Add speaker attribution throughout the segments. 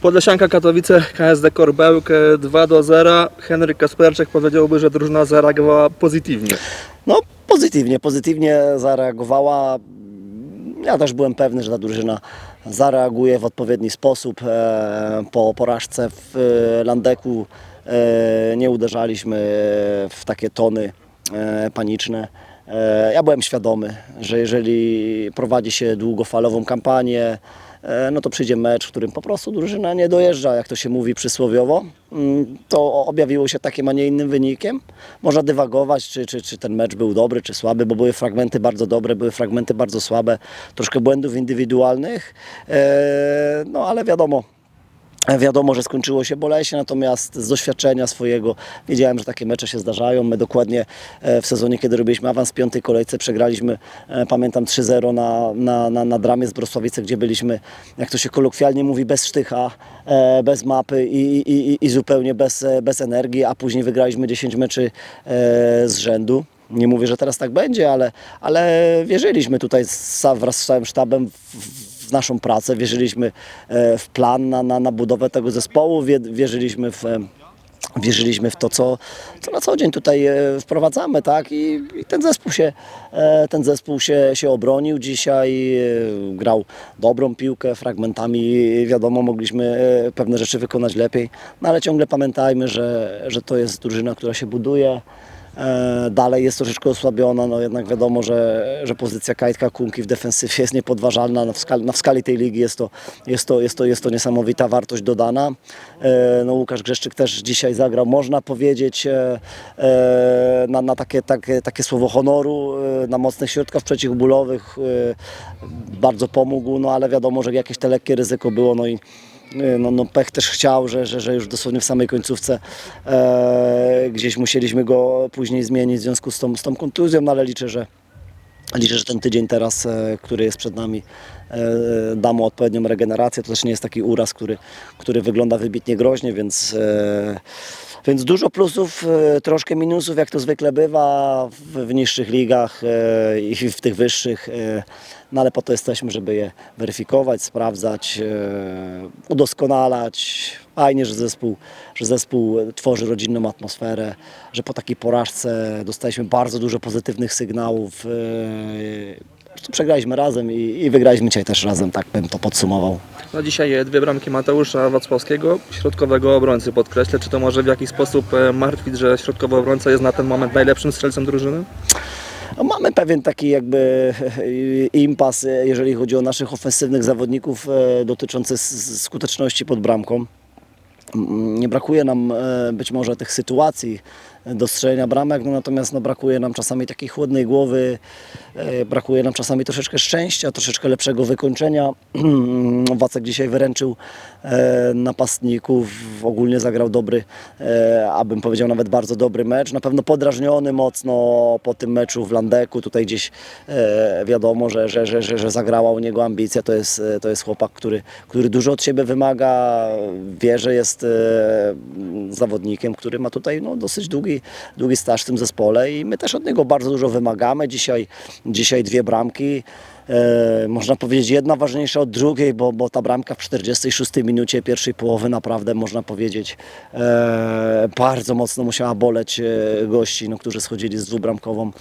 Speaker 1: Podlesianka Katowice, KSD Korbełk e, 2 do 0. Henryk Kasperczek powiedziałby, że drużyna zareagowała pozytywnie.
Speaker 2: No pozytywnie, pozytywnie zareagowała. Ja też byłem pewny, że ta drużyna zareaguje w odpowiedni sposób. E, Po porażce w e, Landeku e, nie uderzaliśmy w takie tony paniczne. Ja byłem świadomy, że jeżeli prowadzi się długofalową kampanię, no to przyjdzie mecz, w którym po prostu drużyna nie dojeżdża, jak to się mówi przysłowiowo. Mm, To objawiło się takim, a nie innym wynikiem. Można dywagować, czy, czy, czy ten mecz był dobry, czy słaby, bo były fragmenty bardzo dobre, były fragmenty bardzo słabe, troszkę błędów indywidualnych, E, no ale wiadomo, Wiadomo, że skończyło się boleśnie, natomiast z doświadczenia swojego wiedziałem, że takie mecze się zdarzają. My dokładnie e, w sezonie, kiedy robiliśmy awans w piątej kolejce, przegraliśmy, e, pamiętam, 3-0 na, na, na, na dramie z Brosławice, gdzie byliśmy, jak to się kolokwialnie mówi, bez sztycha, e, bez mapy i, i, i, zupełnie bez, bez energii, a później wygraliśmy 10 meczy z rzędu. Nie mówię, że teraz tak będzie, ale, ale wierzyliśmy tutaj wraz z całym sztabem w, w naszą pracę, wierzyliśmy e, w plan na, na, na budowę tego zespołu, wie- wierzyliśmy w, e, wierzyliśmy w to, co, co na co dzień tutaj e, wprowadzamy, tak? I, i ten zespół się, ten zespół się, się obronił dzisiaj, grał dobrą piłkę, fragmentami, wiadomo, mogliśmy pewne rzeczy wykonać lepiej, no ale ciągle pamiętajmy, że, że to jest drużyna, która się buduje, Dalej jest troszeczkę osłabiona, no jednak wiadomo, że, że pozycja Kajtka Kunki w defensywie jest niepodważalna. W, skali, w skali tej ligi jest to, jest, to, jest, to, jest to niesamowita wartość dodana. E, No Łukasz Grzeszczyk też dzisiaj zagrał, można powiedzieć, e, e, na, na takie, takie, takie słowo honoru, e, na mocnych środkach przeciwbólowych. e, Bardzo pomógł, no ale wiadomo, że jakieś te lekkie ryzyko było, no i no, no pech też chciał, że, że, że już dosłownie w samej końcówce e, gdzieś musieliśmy go później zmienić w związku z tą, z tą kontuzją, no ale liczę, że Liczę, że ten tydzień teraz, e, który jest przed nami, e, da mu odpowiednią regenerację. To też nie jest taki uraz, który, który wygląda wybitnie groźnie, więc, e, więc dużo plusów, e, troszkę minusów, jak to zwykle bywa w, w niższych ligach e, i w tych wyższych. e, No ale po to jesteśmy, żeby je weryfikować, sprawdzać, e, udoskonalać. Fajnie, że zespół, że zespół tworzy rodzinną atmosferę, że po takiej porażce dostaliśmy bardzo dużo pozytywnych sygnałów. E, przegraliśmy razem i, i wygraliśmy dzisiaj też razem, tak bym to podsumował.
Speaker 1: No dzisiaj e, dwie bramki Mateusza Wacławskiego, środkowego obrońcy podkreślę. Czy to może w jakiś sposób e, martwić, że środkowy obrońca jest na ten moment najlepszym strzelcem drużyny?
Speaker 2: No, mamy pewien taki jakby impas, e, jeżeli chodzi o naszych ofensywnych zawodników e, dotyczący skuteczności pod bramką. Mm, Nie brakuje nam e, być może tych sytuacji do strzelenia bramek, no natomiast no, brakuje nam czasami takiej chłodnej głowy, e, brakuje nam czasami troszeczkę szczęścia, troszeczkę lepszego wykończenia. Wacek dzisiaj wyręczył e, napastników, ogólnie zagrał dobry, e, abym powiedział nawet bardzo dobry mecz. Na pewno podrażniony mocno po tym meczu w Landeku, tutaj gdzieś wiadomo, że, że, że, że, zagrała u niego ambicja, to jest, to jest chłopak, który, który dużo od siebie wymaga, wie, że jest zawodnikiem, który ma tutaj no, dosyć długi, długi staż w tym zespole i my też od niego bardzo dużo wymagamy. Dzisiaj, dzisiaj dwie bramki. E, można powiedzieć jedna ważniejsza od drugiej, bo, bo ta bramka w 46 minucie pierwszej połowy naprawdę można powiedzieć e, bardzo mocno musiała boleć e, gości, no, którzy schodzili z dwubramkową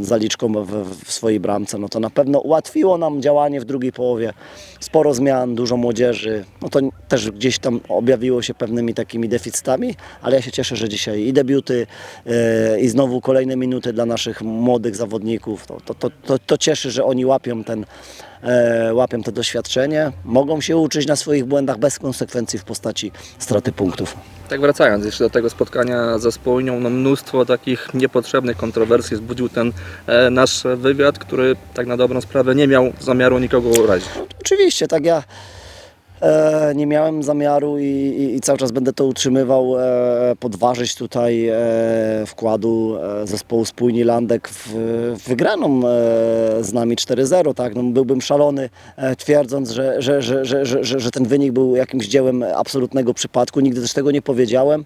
Speaker 2: zaliczką w, w swojej bramce, no to na pewno ułatwiło nam działanie w drugiej połowie. Sporo zmian, dużo młodzieży, no to też gdzieś tam objawiło się pewnymi takimi deficytami, ale ja się cieszę, że dzisiaj i debiuty e, i znowu kolejne minuty dla naszych młodych zawodników. To, to, to, to, to cieszy, że oni łapią ten e, łapią to doświadczenie, mogą się uczyć na swoich błędach bez konsekwencji w postaci straty punktów.
Speaker 1: Tak wracając jeszcze do tego spotkania ze Spójnią, no mnóstwo takich niepotrzebnych kontrowersji wzbudził ten e, nasz wywiad, który tak na dobrą sprawę nie miał zamiaru nikogo urazić.
Speaker 2: Oczywiście, tak ja e, nie miałem zamiaru i, i, i cały czas będę to utrzymywał, e, podważyć tutaj e, wkładu e, zespołu Spójni Landek w, w wygraną e, z nami 4-0. Tak? No, byłbym szalony e, twierdząc, że, że, że, że, że, że, że ten wynik był jakimś dziełem absolutnego przypadku. Nigdy też tego nie powiedziałem.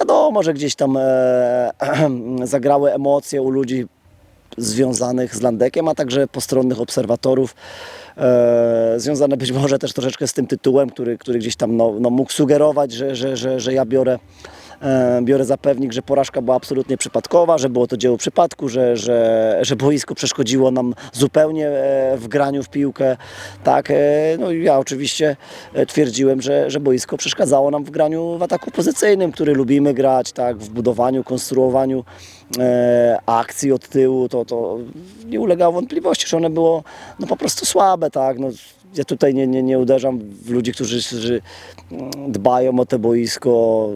Speaker 2: Wiadomo, że gdzieś tam e, zagrały emocje u ludzi związanych z Landekiem, a także postronnych obserwatorów. E, związane być może też troszeczkę z tym tytułem, który, który gdzieś tam no, no mógł sugerować, że, że, że, że ja biorę, biorę za pewnik, że porażka była absolutnie przypadkowa, że było to dzieło przypadku, że, że, że boisko przeszkodziło nam zupełnie e, w graniu w piłkę. Tak, e, no ja oczywiście e, twierdziłem, że, że boisko przeszkadzało nam w graniu w ataku pozycyjnym, który lubimy grać, tak, w budowaniu, konstruowaniu e, akcji od tyłu, to, to nie ulegało wątpliwości, że one było no, po prostu słabe, tak, no, ja tutaj nie, nie, nie uderzam w ludzi, którzy, którzy dbają o to boisko,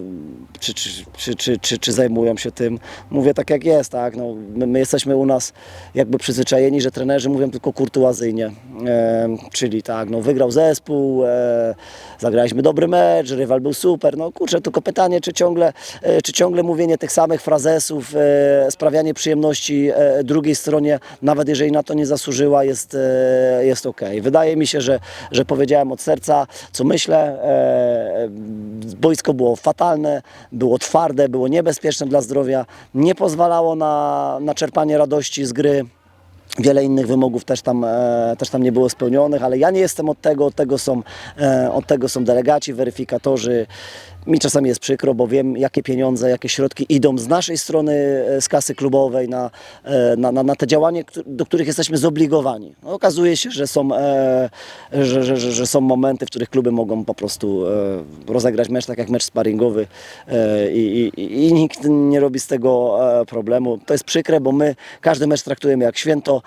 Speaker 2: czy, czy, czy, czy, czy, czy zajmują się tym. Mówię tak jak jest, tak? No, my, my jesteśmy u nas jakby przyzwyczajeni, że trenerzy mówią tylko kurtuazyjnie. E, czyli tak, no, wygrał zespół, e, zagraliśmy dobry mecz, rywal był super. No kurczę, tylko pytanie, czy ciągle, e, czy ciągle mówienie tych samych frazesów, e, sprawianie przyjemności e, drugiej stronie, nawet jeżeli na to nie zasłużyła, jest, e, jest ok. Wydaje mi się, że, że powiedziałem od serca, co myślę. E, boisko było fatalne, było twarde, było niebezpieczne dla zdrowia, nie pozwalało na, na czerpanie radości z gry. Wiele innych wymogów też tam, e, też tam nie było spełnionych, ale ja nie jestem od tego, od tego są, e, od tego są delegaci, weryfikatorzy. Mi czasami jest przykro, bo wiem, jakie pieniądze, jakie środki idą z naszej strony, e, z kasy klubowej na, e, na, na, na te działania, do których jesteśmy zobligowani. No, okazuje się, że są, e, że, że, że, są momenty, w których kluby mogą po prostu rozegrać mecz tak jak mecz sparingowy i, i, i nikt nie robi z tego problemu. To jest przykre, bo my każdy mecz traktujemy jak święto,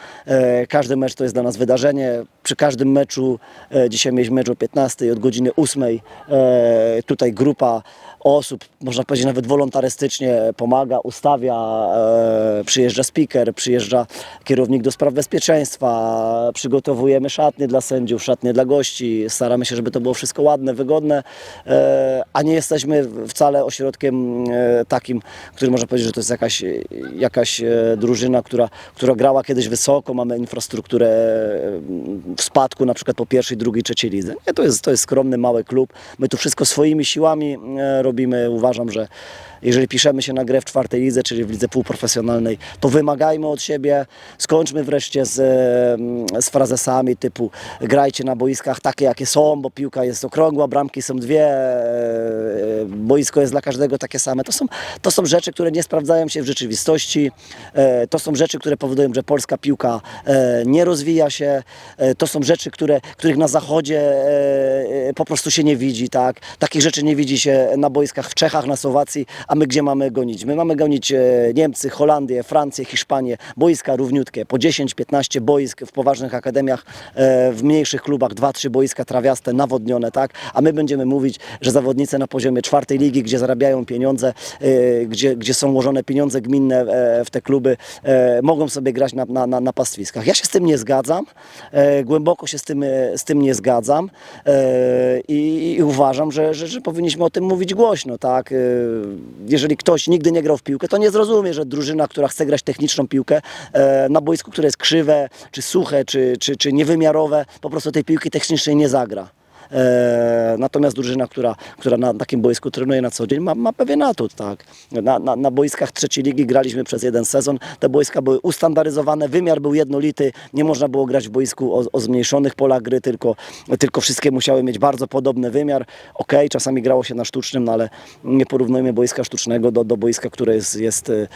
Speaker 2: każdy mecz to jest dla nas wydarzenie. Przy każdym meczu, e, dzisiaj mieliśmy mecz o 15 od godziny 8, e, tutaj grupa osób, można powiedzieć nawet wolontarystycznie pomaga, ustawia, e, przyjeżdża speaker, przyjeżdża kierownik do spraw bezpieczeństwa, przygotowujemy szatnie dla sędziów, szatnie dla gości, staramy się, żeby to było wszystko ładne, wygodne, a nie jesteśmy wcale ośrodkiem takim, który można powiedzieć, że to jest jakaś, jakaś drużyna, która, która grała kiedyś wysoko, mamy infrastrukturę w spadku na przykład po pierwszej, drugiej, trzeciej lidze. Nie, to jest, to jest skromny, mały klub. My tu wszystko swoimi siłami e, robimy. Uważam, że jeżeli piszemy się na grę w czwartej lidze, czyli w lidze półprofesjonalnej, to wymagajmy od siebie, skończmy wreszcie z, e, z frazesami typu grajcie na boiskach takie, jakie są, bo piłka jest okrągła, bramki są dwie, e, boisko jest dla każdego takie same. To są, to są rzeczy, które nie sprawdzają się w rzeczywistości. To są rzeczy, które powodują, że polska piłka nie rozwija się. E, To są rzeczy, które, których na zachodzie e, e, po prostu się nie widzi. Tak? Takich rzeczy nie widzi się na boiskach w Czechach, na Słowacji, a my gdzie mamy gonić? My mamy gonić e, Niemcy, Holandię, Francję, Hiszpanię, boiska równiutkie, po 10-15 boisk w poważnych akademiach, w mniejszych klubach 2-3 boiska trawiaste, nawodnione, tak? A my będziemy mówić, że zawodnicy na poziomie czwartej ligi, gdzie zarabiają pieniądze, gdzie, gdzie są ułożone pieniądze gminne w te kluby, mogą sobie grać na, na, na, pastwiskach. Ja się z tym nie zgadzam, głęboko się z tym, e, z tym nie zgadzam e, i, i uważam, że, że, że powinniśmy o tym mówić głośno, tak? E, Jeżeli ktoś nigdy nie grał w piłkę, to nie zrozumie, że drużyna, która chce grać techniczną piłkę na boisku, które jest krzywe, czy suche, czy, czy, czy niewymiarowe, po prostu tej piłki technicznej nie zagra. E, natomiast drużyna, która, która na takim boisku trenuje na co dzień, ma, ma pewien atut. Tak. Na, na, na boiskach trzeciej ligi graliśmy przez jeden sezon. Te boiska były ustandaryzowane, wymiar był jednolity, nie można było grać w boisku o, o zmniejszonych polach gry, tylko, tylko wszystkie musiały mieć bardzo podobny wymiar. Okej, czasami grało się na sztucznym, no ale nie porównujmy boiska sztucznego do, do boiska, które jest, jest e,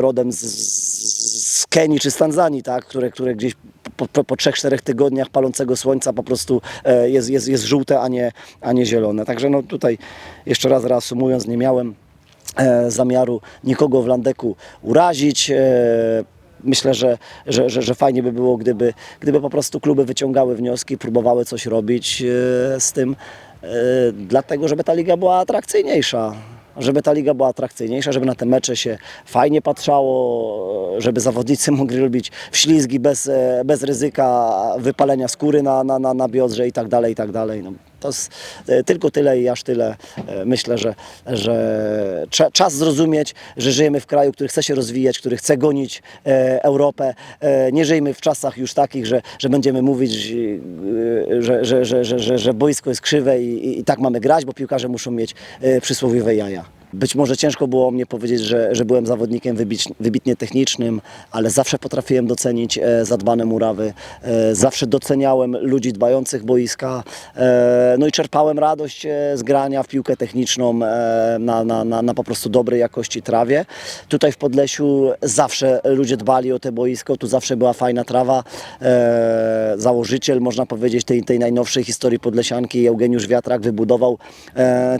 Speaker 2: rodem z, z, z Kenii czy z Tanzanii, tak? które, które gdzieś po, po, po 3-4 tygodniach palącego słońca po prostu e, jest, jest, jest żółte, a nie, a nie zielone. Także no tutaj jeszcze raz reasumując, nie miałem e, zamiaru nikogo w Landeku urazić. E, Myślę, że, że, że, że fajnie by było, gdyby, gdyby po prostu kluby wyciągały wnioski, próbowały coś robić z tym, dlatego żeby ta liga była atrakcyjniejsza żeby ta liga była atrakcyjniejsza, żeby na te mecze się fajnie patrzało, żeby zawodnicy mogli robić wślizgi bez, e, bez ryzyka wypalenia skóry na, na, na, biodrze i tak dalej, i tak dalej. No, to jest tylko tyle i aż tyle. E, Myślę, że, że cza- czas zrozumieć, że żyjemy w kraju, który chce się rozwijać, który chce gonić e, Europę. E, Nie żyjmy w czasach już takich, że, że będziemy mówić, że, że, że, że, że, boisko jest krzywe i, i, tak mamy grać, bo piłkarze muszą mieć przysłowiowe jaja. Być może ciężko było mnie powiedzieć, że, że byłem zawodnikiem wybitnie technicznym, ale zawsze potrafiłem docenić e, zadbane murawy, e, zawsze doceniałem ludzi dbających boiska, e, no i czerpałem radość z grania w piłkę techniczną na, na, na, na po prostu dobrej jakości trawie. Tutaj w Podlesiu zawsze ludzie dbali o te boisko, tu zawsze była fajna trawa. Założyciel, można powiedzieć, tej, tej najnowszej historii Podlesianki, Eugeniusz Wiatrak, wybudował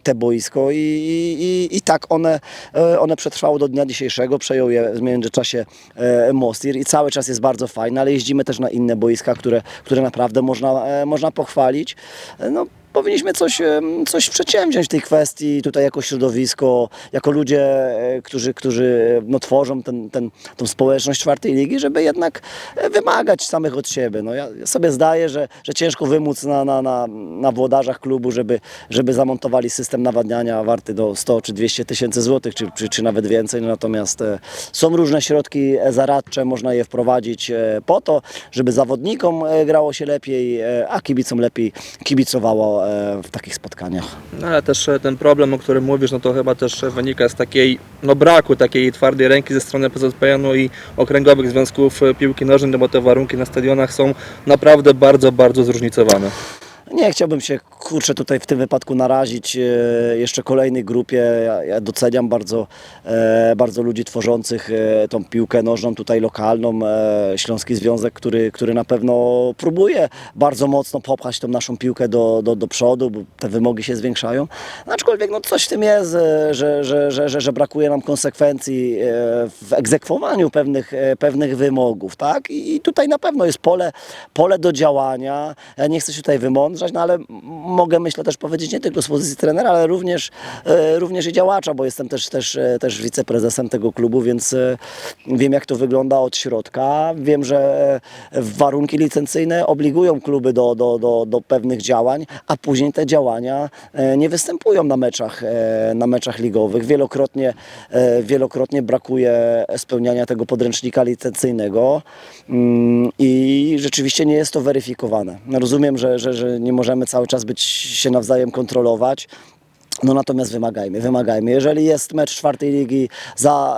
Speaker 2: te boisko i, i, i tak one, e, one przetrwało do dnia dzisiejszego, przejął je w międzyczasie e, Mostir i cały czas jest bardzo fajne, ale jeździmy też na inne boiska, które, które naprawdę można, e, można pochwalić. No, powinniśmy coś, coś przedsięwziąć w tej kwestii, tutaj jako środowisko, jako ludzie, e, którzy, którzy no, tworzą ten, ten, społeczność czwartej ligi, żeby jednak e, wymagać samych od siebie. No, ja sobie zdaję, że, że ciężko wymóc na, na, na, na włodarzach klubu, żeby, żeby zamontowali system nawadniania warty do 100 czy 200 tysięcy złotych, czy, czy, czy nawet więcej. No, natomiast e, są różne środki e, zaradcze, można je wprowadzić e, po to, żeby zawodnikom e, grało się lepiej, e, a kibicom lepiej kibicowało e, w takich spotkaniach.
Speaker 1: No, ale też e, ten problem, o którym mówisz, no to chyba też e, wynika z takiej, no braku takiej twardej ręki ze strony PZPN-u i okręgowych związków e, piłki nożnej, no bo te warunki na stadionach są naprawdę bardzo, bardzo zróżnicowane.
Speaker 2: Nie chciałbym się kurczę tutaj w tym wypadku narazić e, jeszcze kolejnej grupie. Ja, doceniam bardzo, e, bardzo ludzi tworzących e, tą piłkę nożną tutaj lokalną. Śląski Związek, który, który na pewno próbuje bardzo mocno popchać tą naszą piłkę do, do, do przodu, bo te wymogi się zwiększają. No, aczkolwiek no, coś w tym jest, że, że, że, że, że brakuje nam konsekwencji w egzekwowaniu pewnych, pewnych wymogów. Tak? I tutaj na pewno jest pole, pole do działania. Ja nie chcę się tutaj wymądrzać, no ale mogę myślę też powiedzieć nie tylko z pozycji trenera, ale również, e, również i działacza, bo jestem też, też, e, też wiceprezesem tego klubu, więc e, wiem jak to wygląda od środka. Wiem, że warunki licencyjne obligują kluby do, do, do, do pewnych działań, a później te działania nie występują na meczach, na meczach ligowych. Wielokrotnie, wielokrotnie brakuje spełniania tego podręcznika licencyjnego mm, i rzeczywiście nie jest to weryfikowane. Rozumiem, że, że, że nie możemy cały czas być się nawzajem kontrolować. No natomiast wymagajmy, wymagajmy. Jeżeli jest mecz czwartej ligi, za,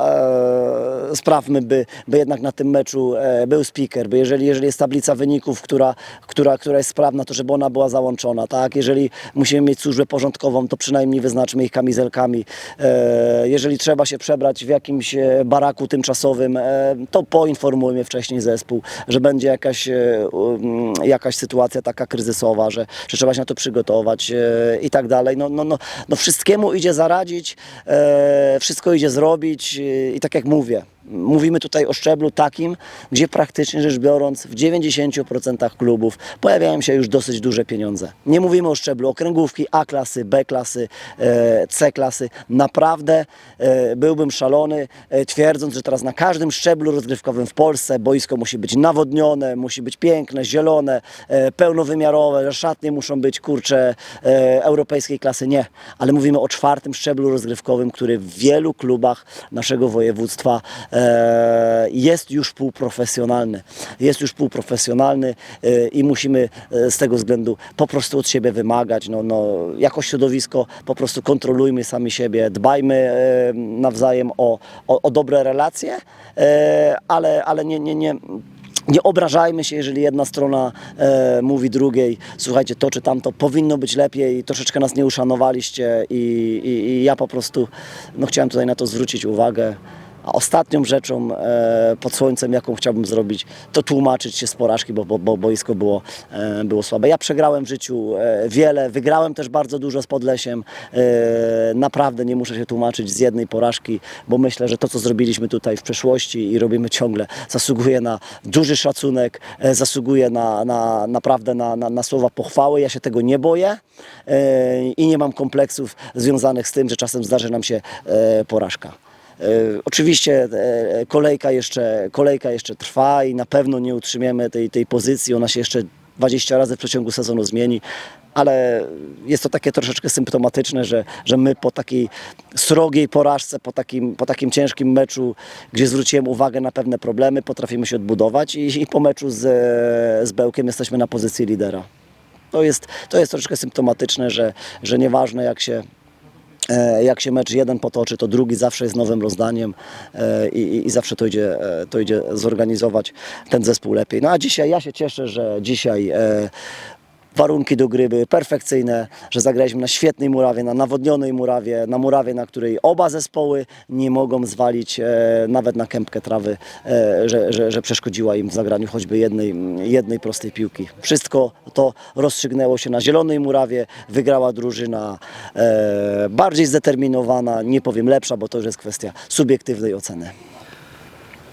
Speaker 2: e, sprawmy, by, by jednak na tym meczu e, był speaker, by jeżeli, jeżeli jest tablica wyników, która, która, która jest sprawna, to żeby ona była załączona, tak? Jeżeli musimy mieć służbę porządkową, to przynajmniej wyznaczmy ich kamizelkami. E, jeżeli trzeba się przebrać w jakimś e, baraku tymczasowym, e, to poinformujmy wcześniej zespół, że będzie jakaś, e, um, jakaś sytuacja taka kryzysowa, że, że trzeba się na to przygotować e, i tak dalej. No, no, no, no wszystkiemu idzie zaradzić, e, wszystko idzie zrobić e, i tak jak mówię, mówimy tutaj o szczeblu takim, gdzie praktycznie rzecz biorąc w 90% klubów pojawiają się już dosyć duże pieniądze. Nie mówimy o szczeblu okręgówki A klasy, B klasy, e, C klasy. Naprawdę e, byłbym szalony e, twierdząc, że teraz na każdym szczeblu rozgrywkowym w Polsce boisko musi być nawodnione, musi być piękne, zielone, pełnowymiarowe, szatnie muszą być kurcze europejskiej klasy. Nie, ale mówimy o czwartym szczeblu rozgrywkowym, który w wielu klubach naszego województwa jest już półprofesjonalny. Jest już półprofesjonalny e, i musimy e, z tego względu po prostu od siebie wymagać. No, no, jako środowisko po prostu kontrolujmy sami siebie, dbajmy e, nawzajem o, o, o dobre relacje, e, ale, ale nie, nie, nie nie obrażajmy się, jeżeli jedna strona e, mówi drugiej, słuchajcie, to czy tamto powinno być lepiej, troszeczkę nas nie uszanowaliście i, i, i ja po prostu no, chciałem tutaj na to zwrócić uwagę. A ostatnią rzeczą e, pod słońcem, jaką chciałbym zrobić, to tłumaczyć się z porażki, bo, bo, bo boisko było, e, było słabe. Ja przegrałem w życiu e, wiele, wygrałem też bardzo dużo z Podlesiem. Naprawdę nie muszę się tłumaczyć z jednej porażki, bo myślę, że to, co zrobiliśmy tutaj w przeszłości i robimy ciągle, zasługuje na duży szacunek, zasługuje na, na, naprawdę na, na, na słowa pochwały. Ja się tego nie boję i nie mam kompleksów związanych z tym, że czasem zdarzy nam się porażka. E, Oczywiście e, kolejka jeszcze, kolejka jeszcze trwa i na pewno nie utrzymiemy tej, tej pozycji. Ona się jeszcze 20 razy w przeciągu sezonu zmieni, ale jest to takie troszeczkę symptomatyczne, że, że my po takiej srogiej porażce, po takim, po takim ciężkim meczu, gdzie zwróciłem uwagę na pewne problemy, potrafimy się odbudować i, i po meczu z, z Bełkiem jesteśmy na pozycji lidera. To jest, to jest troszeczkę symptomatyczne, że, że nieważne jak się Jak się mecz jeden potoczy, to drugi zawsze jest nowym rozdaniem e, i, i, zawsze to idzie, e, to idzie zorganizować ten zespół lepiej. No a dzisiaj ja się cieszę, że dzisiaj e, warunki do gry były perfekcyjne, że zagraliśmy na świetnej murawie, na nawodnionej murawie, na murawie, na której oba zespoły nie mogą zwalić e, nawet na kępkę trawy, e, że, że, że przeszkodziła im w zagraniu choćby jednej, jednej prostej piłki. Wszystko to rozstrzygnęło się na zielonej murawie, wygrała drużyna e, bardziej zdeterminowana, nie powiem lepsza, bo to już jest kwestia subiektywnej oceny.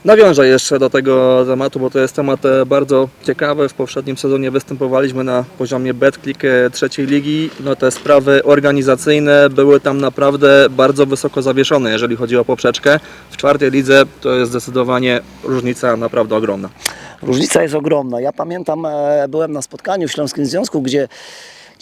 Speaker 1: Nawiążę jeszcze do tego tematu, bo to jest temat e, bardzo ciekawy. W poprzednim sezonie występowaliśmy na poziomie BetClick e, trzeciej ligi. No te sprawy organizacyjne były tam naprawdę bardzo wysoko zawieszone, jeżeli chodzi o poprzeczkę. W czwartej lidze to jest zdecydowanie różnica naprawdę ogromna.
Speaker 2: Różnica jest ogromna. Ja pamiętam, e, byłem na spotkaniu w Śląskim Związku, gdzie,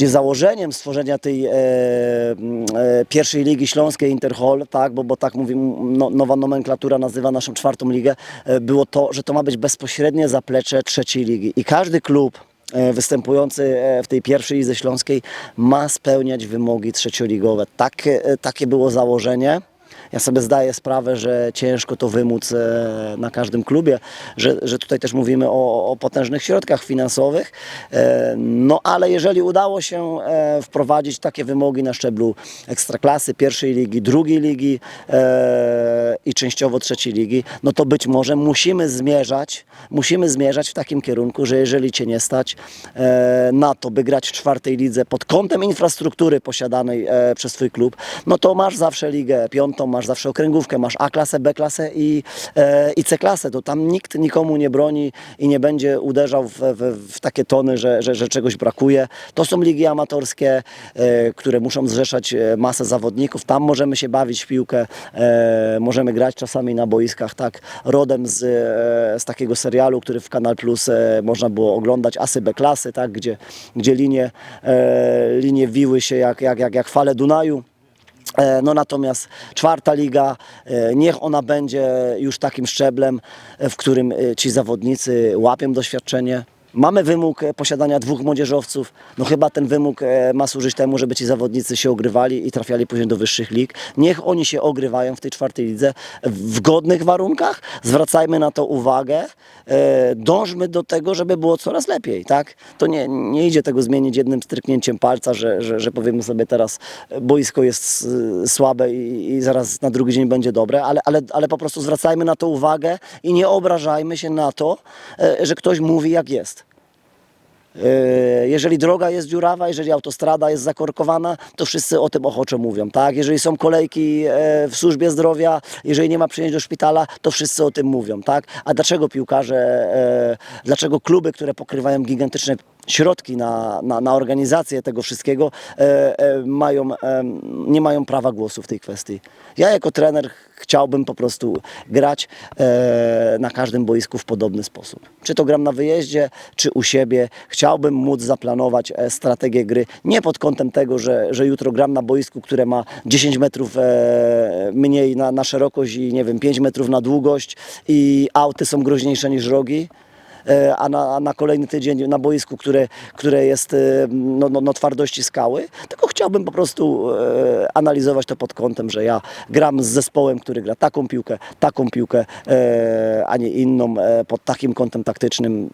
Speaker 2: gdzie założeniem stworzenia tej e, m, e, pierwszej ligi śląskiej Interhol, tak, bo, bo tak mówi no, nowa nomenklatura nazywa naszą czwartą ligę, e, było to, że to ma być bezpośrednie zaplecze trzeciej ligi. I każdy klub e, występujący e, w tej pierwszej lidze śląskiej ma spełniać wymogi trzecioligowe. Takie, e, takie było założenie. Ja sobie zdaję sprawę, że ciężko to wymóc e, na każdym klubie, że, że tutaj też mówimy o, o potężnych środkach finansowych. E, No ale jeżeli udało się e, wprowadzić takie wymogi na szczeblu ekstraklasy, pierwszej ligi, drugiej ligi i częściowo trzeciej ligi, no to być może musimy zmierzać, musimy zmierzać w takim kierunku, że jeżeli Cię nie stać na to, by grać w czwartej lidze pod kątem infrastruktury posiadanej przez Twój klub, no to masz zawsze ligę piątą, masz zawsze okręgówkę, masz A-klasę, B-klasę i, e, i C-klasę. To tam nikt nikomu nie broni i nie będzie uderzał w, w, w takie tony, że, że, że czegoś brakuje. To są ligi amatorskie, e, które muszą zrzeszać e, masę zawodników. Tam możemy się bawić w piłkę, e, możemy grać czasami na boiskach, tak, rodem z, e, z takiego serialu, który w Kanal Plus e, można było oglądać, Asy B-klasy, tak, gdzie, gdzie linie, e, linie wiły się jak, jak, jak, jak fale Dunaju. E, No natomiast czwarta liga, e, niech ona będzie już takim szczeblem, e, w którym ci zawodnicy łapią doświadczenie. Mamy wymóg e, posiadania dwóch młodzieżowców. No chyba ten wymóg e, ma służyć temu, żeby ci zawodnicy się ogrywali i trafiali później do wyższych lig. Niech oni się ogrywają w tej czwartej lidze w godnych warunkach. Zwracajmy na to uwagę. E, Dążmy do tego, żeby było coraz lepiej. Tak? To nie, nie idzie tego zmienić jednym stryknięciem palca, że, że, że powiemy sobie teraz boisko jest słabe i, i zaraz na drugi dzień będzie dobre, ale, ale, ale po prostu zwracajmy na to uwagę i nie obrażajmy się na to, że ktoś mówi jak jest. E, Jeżeli droga jest dziurawa, jeżeli autostrada jest zakorkowana, to wszyscy o tym ochoczo mówią, tak? Jeżeli są kolejki e, w służbie zdrowia, jeżeli nie ma przyjęć do szpitala, to wszyscy o tym mówią, tak? A dlaczego piłkarze, e, dlaczego kluby, które pokrywają gigantyczne środki na, na, na organizację tego wszystkiego, e, e, mają, e, nie mają prawa głosu w tej kwestii? Ja jako trener chciałbym po prostu grać e, na każdym boisku w podobny sposób. Czy to gram na wyjeździe, czy u siebie. Chciałbym móc zaplanować e, strategię gry nie pod kątem tego, że, że jutro gram na boisku, które ma 10 metrów e, mniej na, na szerokość i nie wiem, 5 metrów na długość i auty są groźniejsze niż rogi. E, a na, a na kolejny tydzień na boisku, które, które jest e, no, no, no twardości skały, tylko chciałbym po prostu e, analizować to pod kątem, że ja gram z zespołem, który gra taką piłkę, taką piłkę, a nie inną, pod takim kątem taktycznym.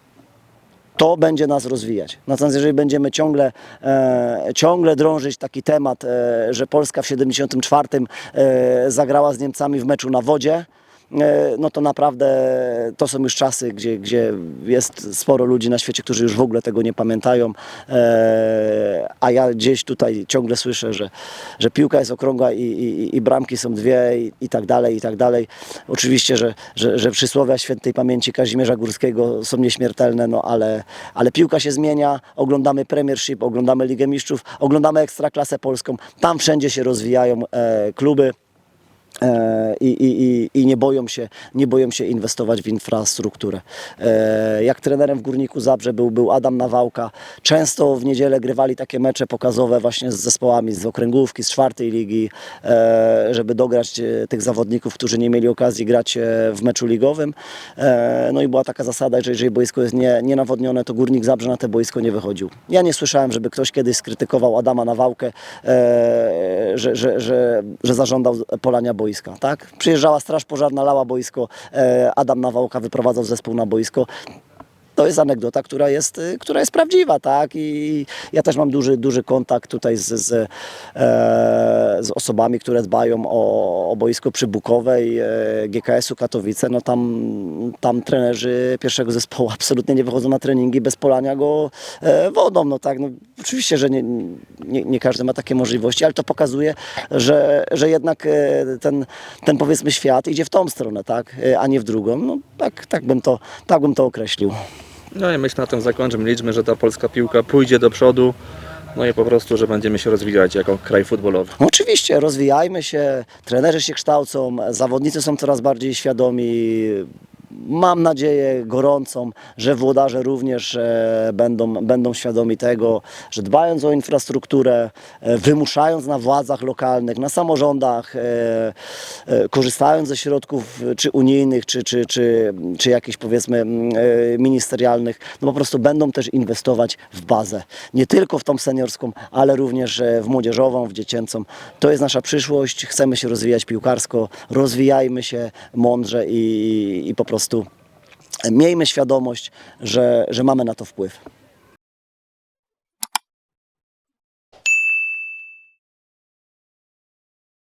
Speaker 2: To będzie nas rozwijać. Natomiast jeżeli będziemy ciągle, e, ciągle drążyć taki temat, e, że Polska w 74 e, zagrała z Niemcami w meczu na wodzie, no to naprawdę to są już czasy, gdzie, gdzie jest sporo ludzi na świecie, którzy już w ogóle tego nie pamiętają, e, a ja gdzieś tutaj ciągle słyszę, że, że piłka jest okrągła i, i, i bramki są dwie i, i tak dalej, i tak dalej. Oczywiście, że, że, że przysłowia świętej pamięci Kazimierza Górskiego są nieśmiertelne, no ale, ale piłka się zmienia, oglądamy Premiership, oglądamy Ligę Mistrzów, oglądamy Ekstraklasę Polską, tam wszędzie się rozwijają e, kluby. E, I, i, i, nie boją się, nie boją się inwestować w infrastrukturę. E, Jak trenerem w Górniku Zabrze był, był Adam Nawałka. Często w niedzielę grywali takie mecze pokazowe właśnie z zespołami z okręgówki, z czwartej ligi, e, żeby dograć tych zawodników, którzy nie mieli okazji grać w meczu ligowym. No i była taka zasada, że jeżeli boisko jest nie, nienawodnione, to Górnik Zabrze na te boisko nie wychodził. Ja nie słyszałem, żeby ktoś kiedyś skrytykował Adama Nawałkę, że, że, że, że zażądał polania boiska. Tak? Przyjeżdżała straż pożarna, lała boisko, e, Adam Nawałka wyprowadzał zespół na boisko. To jest anegdota, która jest, y, która jest prawdziwa, tak? I ja też mam duży, duży kontakt tutaj z, z, e, z osobami, które dbają o, o boisko przybukowe i e, GKS-u Katowice. No tam, tam trenerzy pierwszego zespołu absolutnie nie wychodzą na treningi bez polania go e, wodą, no tak? No, oczywiście, że nie, nie, nie każdy ma takie możliwości, ale to pokazuje, że, że jednak ten, ten powiedzmy świat idzie w tą stronę, tak? A nie w drugą. No tak, tak, bym, to, tak bym to określił.
Speaker 1: No i myślę na tym zakończymy. Liczmy, że ta polska piłka pójdzie do przodu. No i po prostu, że będziemy się rozwijać jako kraj futbolowy.
Speaker 2: Oczywiście, rozwijajmy się, trenerzy się kształcą, zawodnicy są coraz bardziej świadomi. Mam nadzieję gorącą, że włodarze również e, będą, będą świadomi tego, że dbając o infrastrukturę, e, wymuszając na władzach lokalnych, na samorządach, e, korzystając ze środków czy unijnych, czy, czy, czy, czy jakichś powiedzmy ministerialnych, no po prostu będą też inwestować w bazę. Nie tylko w tą seniorską, ale również w młodzieżową, w dziecięcą. To jest nasza przyszłość, chcemy się rozwijać piłkarsko, rozwijajmy się mądrze i, i po prostu miejmy świadomość, że, że mamy na to wpływ.